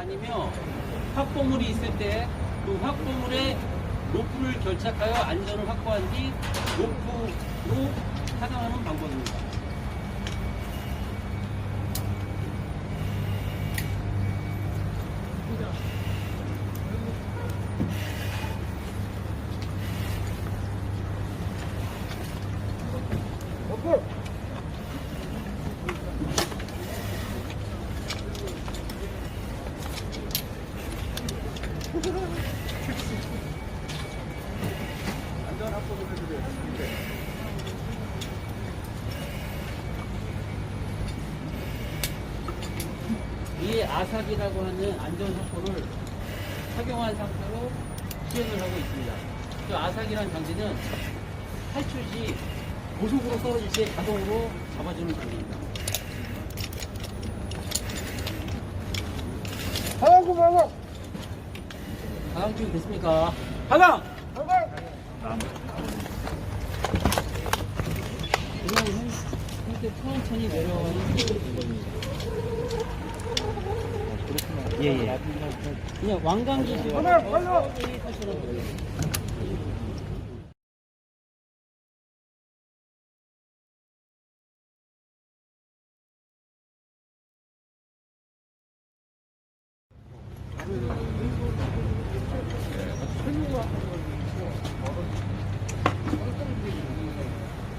다니며 확보물이 있을 때 그 확보물에 로프를 결착하여 안전을 확보한 뒤 로프로 하강하는 방법입니다. 이 아삭이라고 하는 안전 확보를 착용한 상태로 시연을 하고 있습니다. 그 아삭이라는 장비는 탈출 시 고속으로 떨어질 때 자동으로 잡아주는 장비입니다. 하고 말고 하강 준비 됐습니까? 하강! 하고 그냥 형- 형태 천천히 내려가는 겁니다. 예, 예. 그냥.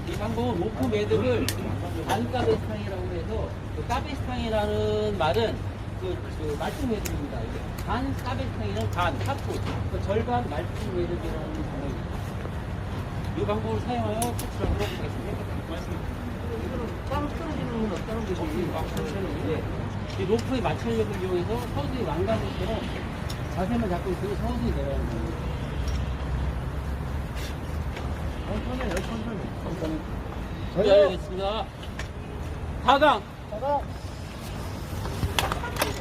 이 방법은 로프 매듭을 반까베스탕이라고 해서 그 까베스탕이라는 말은 그, 그. 이게 반 까베스탕이는 반, 하프, 그 절반 말뚝 매듭이라는 방법입니다. 이 방법을 사용하여 터치를 하도록 하겠습니다. 따로 떨어지는 건 없다는 것이 막 설치하는데 이 로프의 마찰력을 이용해서 서서히 왕관처럼 자세만 잡고 있으면 서서히 내려가는 겁니다. 천천히 해 천천히 천천히 준비하겠습니다. 4강! 하나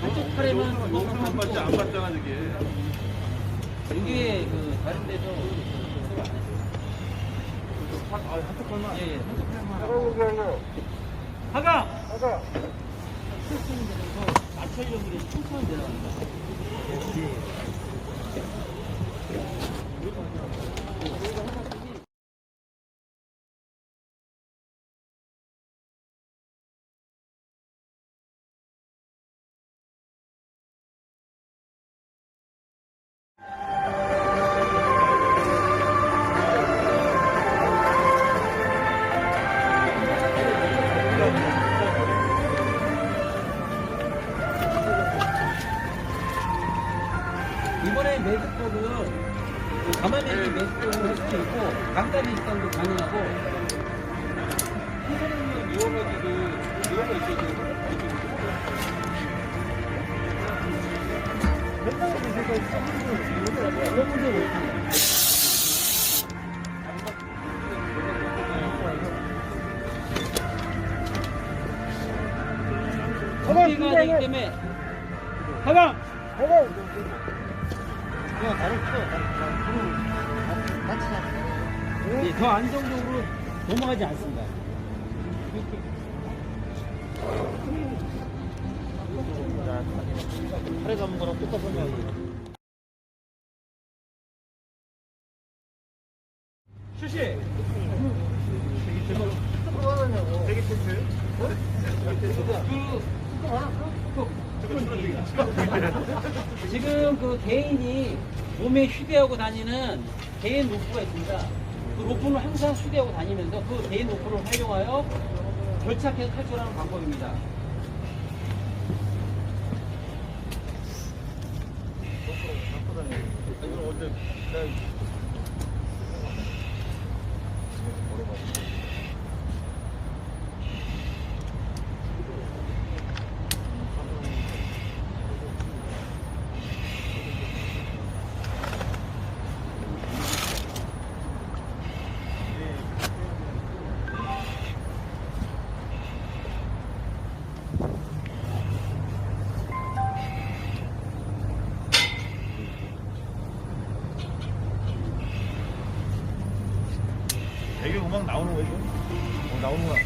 한쪽 팔에만 너무 안 맞지 안 맞잖아 이게. 이게 그 다른 데서 수술 안 했어요. 한쪽 팔만. 예, 예. 한쪽 팔만 하고 하강! 하나 천천히 내려서 마찰력이 천천히 내려갑니다. 매듭법은 가마매기 매듭법을 할 수도 있고 강다리 입장도 가능하고 해설을 이용하기도 이용가 있어도 그런 문제가 없습니다. 하나 무게가 되기 하나 때 문에 하강! 하나 그냥 다른 예, 더 안정적으로 넘어가지 않습니다. 팔에 감은 거랑 똑같은 거예요. 출시 그, 지금 그 개인이 몸에 휴대하고 다니는 개인 로프가 있습니다. 그 로프는 항상 휴대하고 다니면서 그 개인 로프를 활용하여 결착해서 탈출하는 방법입니다. 이거 언제 나오는 거지? 어, 나오는구나.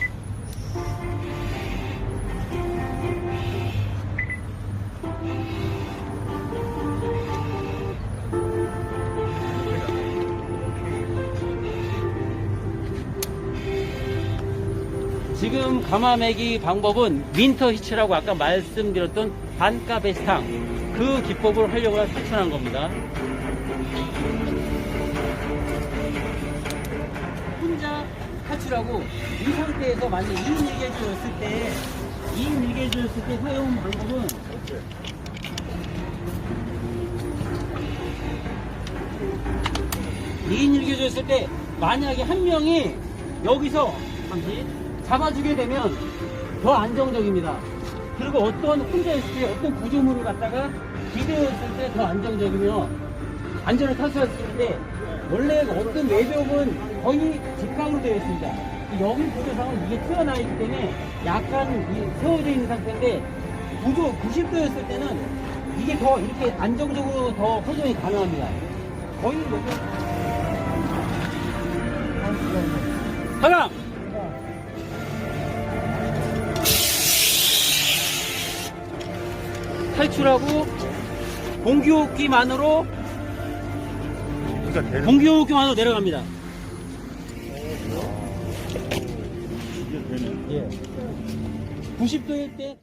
지금 가마매기 방법은 윈터 히치라고 아까 말씀드렸던 반가 베스탕 그 기법을 하려고 실천한 겁니다. 혼자 탈출하고 이 상태에서 만약 2인 일개주였을 때 2인 일개주였을 때 사용 방법은 이인 일개주였을 때 만약에 한 명이 여기서 잠시 잡아주게 되면 더 안정적입니다. 그리고 어떤 혼자 있을 때 어떤 구조물을 갖다가 기대었을 때 더 안정적이며 안전을 탈수할 수 있는데 원래 어떤 외벽은 거의 직각으로 되어 있습니다. 여기 구조상은 이게 튀어나와 있기 때문에 약간 이 세워져 있는 상태인데 구조 90도였을 때는 이게 더 이렇게 안정적으로 더 호전이 가능합니다. 거의 여기 하나 탈출하고 공기호흡기만으로 그러니까 되는 공기 호흡기만으로 내려갑니다. 이게 되는. 예. 90도일 때